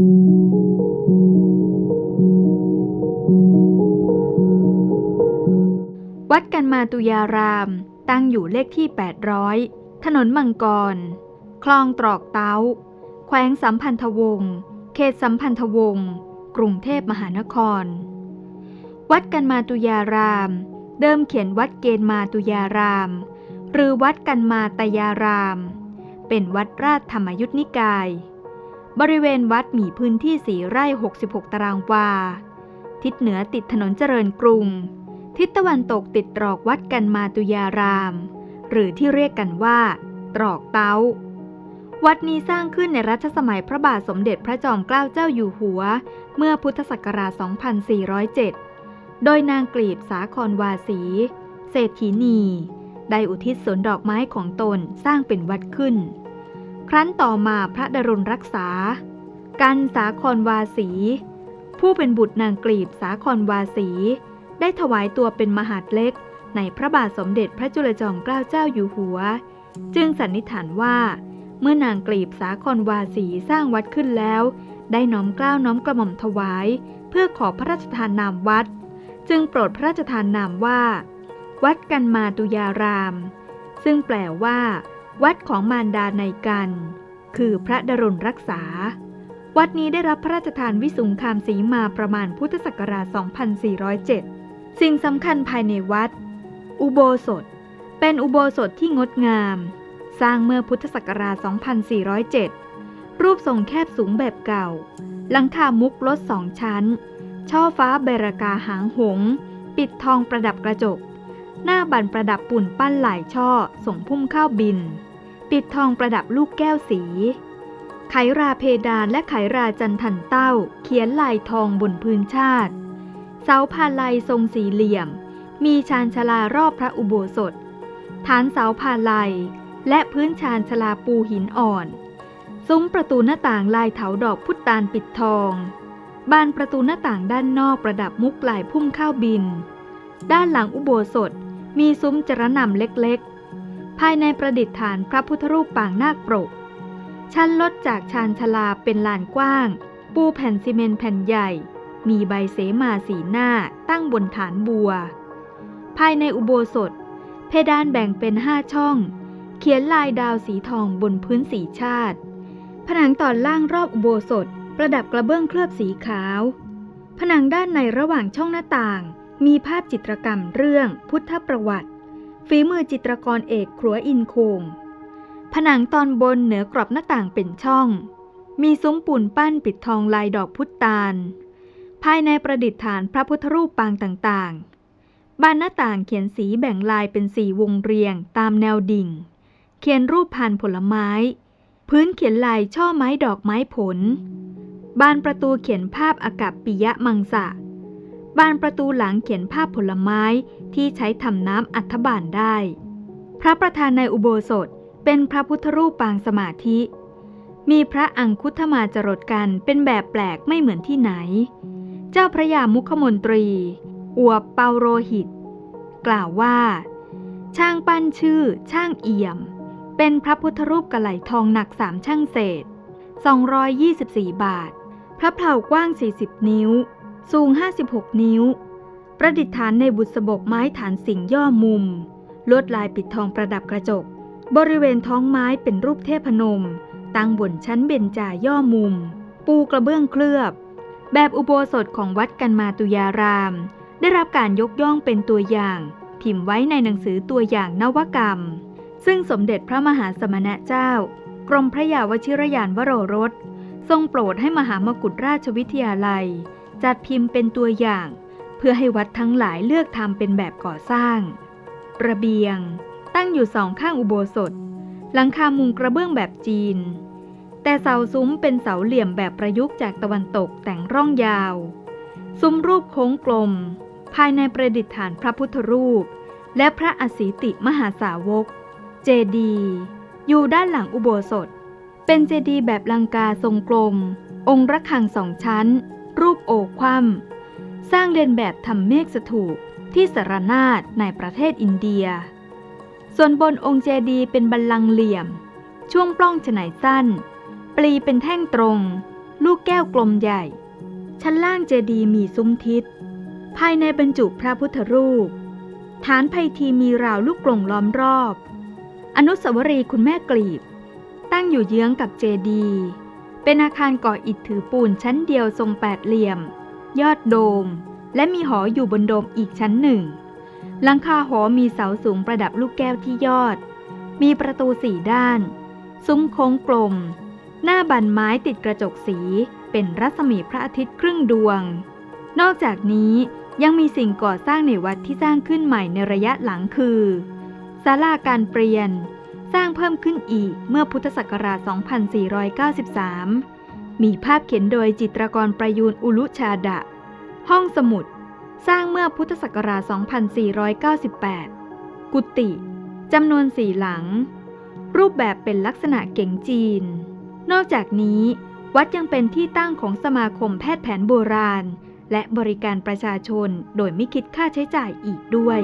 วัดกันมาตุยาราม ตั้งอยู่เลขที่ 800 ถนนมังกร คลองตรอกเต้า แขวงสัมพันธวงศ์ เขตสัมพันธวงศ์ กรุงเทพมหานคร วัดกันมาตุยาราม เดิมเขียนวัดเกณฑ์มาตุยาราม หรือวัดกันมาตยาราม เป็นวัดราชธรรมยุทธนิกาย บริเวณวัดมีพื้นที่สีไร่ 66 ตารางวา ทิศเหนือติดถนนเจริญกรุง ทิศตะวันตกติดตรอกวัดกันมาตุยาราม หรือที่เรียกกันว่า ตรอกเต้า วัดนี้สร้างขึ้นในรัชสมัยพระบาทสมเด็จพระจอมเกล้าเจ้าอยู่หัว เมื่อพุทธศักราช 2407 โดยนางกลีบสาครวาสี เศรษฐีนี ได้อุทิศสวนดอกไม้ของตนสร้างเป็นวัดขึ้น ครั้นต่อมาพระดรุณรักษา กันสาครวาสี ผู้เป็นบุตรนางกลีบสาครวาสี ได้ถวายตัวเป็นมหาดเล็ก ในพระบาทสมเด็จพระจุลจอมเกล้าเจ้าอยู่หัว จึงสันนิษฐานว่า เมื่อนางกลีบสาครวาสีสร้างวัดขึ้นแล้ว ได้น้อมเกล้าวน้อมกระหม่อมถวาย เพื่อขอพระราชทานนามวัด จึงโปรดพระราชทานนามว่า วัดกันมาตุยาราม ซึ่งแปลว่า วัดของมารดาในกัน คือพระดรุณรักษา วัดนี้ได้รับพระราชทานวิสุงคามสีมาประมาณพุทธศักราช 2407 สิ่งสำคัญภายในวัด อุโบสถ เป็นอุโบสถที่งดงาม สร้างเมื่อพุทธศักราช 2407 รูปทรงแคบสูงแบบเก่า หลังคามุกลดสองชั้น ช่อฟ้าเบรากาหางหงส์ปิดทองประดับกระจก หน้าบันประดับปุ่นปั้นหลายช่อส่งพุ่มข้าวบิน ปิดทองประดับลูกแก้วสี ไขราเพดานและไขราจันทันเต้า เขียนลายทองบนพื้นชาติ เสาพาลัยทรงสี่เหลี่ยม มีชานชลารอบพระอุโบสถ ฐานเสาพาลัย และพื้นชานชลาปูหินอ่อนซุ้มประตูหน้าต่างลายเถาดอกพุตตานปิดทอง บานประตูหน้าต่างด้านนอกประดับมุกลายพุ่มข้าวบิน ด้านหลังอุโบสถ มีซุ้มจรนำเล็กๆ ภายในประดิษฐานพระพุทธรูปปางนาคปรก ชั้นลดจากชานชลาเป็นลานกว้าง ปูแผ่นซีเมนต์แผ่นใหญ่ มีใบเสมาสีหน้าตั้งบนฐานบัว ภายในอุโบสถ เพดานแบ่งเป็นห้าช่อง เขียนลายดาวสีทองบนพื้นสีชาติ ผนังตอนล่างรอบอุโบสถประดับกระเบื้องเคลือบสีขาว ผนังด้านในระหว่างช่องหน้าต่าง มีภาพจิตรกรรมเรื่องพุทธประวัติ ฝีมือจิตรกรเอกครัวอินโคง ผนังตอนบนเหนือกรอบหน้าต่างเป็นช่อง มีซุ้มปูนปั้นปิดทองลายดอกพุตตาล ภายในประดิษฐานพระพุทธรูปปางต่างๆ บานหน้าต่างเขียนสีแบ่งลายเป็นสีวงเรียงตามแนวดิ่ง เขียนรูปพันผลไม้ พื้นเขียนลายช่อไม้ดอกไม้ผล บานประตูเขียนภาพอากับปิยะมังสะ บานประตูหลังเขียนภาพผลไม้ที่ใช้ทำน้ำอัฐบานได้ พระประธานในอุโบสถเป็นพระพุทธรูปปางสมาธิ มีพระอังคุธมาจรดกันเป็นแบบแปลกไม่เหมือนที่ไหน เจ้าพระยามุขมนตรี อวบเปาโรหิต กล่าวว่า ช่างปั้นชื่อช่างเอี่ยม เป็นพระพุทธรูปกระไหลทองหนักสามช่างเศษ 224 บาท พระเพลากว้าง 40 นิ้ว สูง 56 นิ้ว ประดิษฐานในบุษบกไม้ฐานสิงย่อมุม ลวดลายปิดทองประดับกระจก บริเวณท้องไม้เป็นรูปเทพนม ตั้งบนชั้นเบญจาย่อมุม ปูกระเบื้องเคลือบ แบบอุโบสถของวัดกันมาตุยาราม ได้รับการยกย่องเป็นตัวอย่าง พิมพ์ไว้ในหนังสือตัวอย่างนวกรรม ซึ่งสมเด็จพระมหาสมณะเจ้า กรมพระยาวชิรยานวโรรสทรงโปรดให้มหามกุฏราชวิทยาลัย จัดพิมพ์เป็นตัวอย่าง เพื่อให้วัดทั้งหลายเลือกทำเป็นแบบก่อสร้าง ระเบียง ตั้งอยู่สองข้างอุโบสถ หลังคามุงกระเบื้องแบบจีน แต่เสาซุ้มเป็นเสาเหลี่ยมแบบประยุกต์จากตะวันตกแต่งร่องยาว ซุ้มรูปโค้งกลม ภายในประดิษฐานพระพุทธรูป และพระอสีติมหาสาวก เจดีย์อยู่ด้านหลังอุโบสถ เป็นเจดีย์แบบลังกาทรงกลม องค์ระฆังสองชั้น รูปโอคว่ำสร้างเลียนแบบทำเมฆสถูปที่สารนาฏในประเทศอินเดีย ส่วนบนองค์เจดีย์เป็นบัลลังเหลี่ยม ช่วงปล้องฉนายสั้น ปลีเป็นแท่งตรง ลูกแก้วกลมใหญ่ ชั้นล่างเจดีย์มีซุ้มทิศ ภายในบรรจุพระพุทธรูป ฐานไพทีมีราวลูกกลงล้อมรอบ อนุสาวรีย์คุณแม่กลีบ ตั้งอยู่เยื้องกับเจดีย์ เป็นอาคารก่ออิฐถือปูนชั้นเดียวทรงแปดเหลี่ยม ยอดโดม และมีหออยู่บนโดมอีกชั้นหนึ่ง หลังคาหอมีเสาสูงประดับลูกแก้วที่ยอด มีประตูสี่ด้าน ซุ้มโค้งกลม หน้าบันไม้ติดกระจกสี เป็นรัศมีพระอาทิตย์ครึ่งดวง นอกจากนี้ยังมีสิ่งก่อสร้างในวัดที่สร้างขึ้นใหม่ในระยะหลังคือศาลาการเปลี่ยน สร้างเพิ่มขึ้นอีกเมื่อพุทธศักราช 2493 มีภาพเขียนโดยจิตรกรประยูนอุลุชาดะ ห้องสมุด สร้างเมื่อพุทธศักราช 2498 กุฏิจำนวนสี่หลัง รูปแบบเป็นลักษณะเก๋งจีน นอกจากนี้วัดยังเป็นที่ตั้งของสมาคมแพทย์แผนโบราณ และบริการประชาชนโดยไม่คิดค่าใช้จ่ายอีกด้วย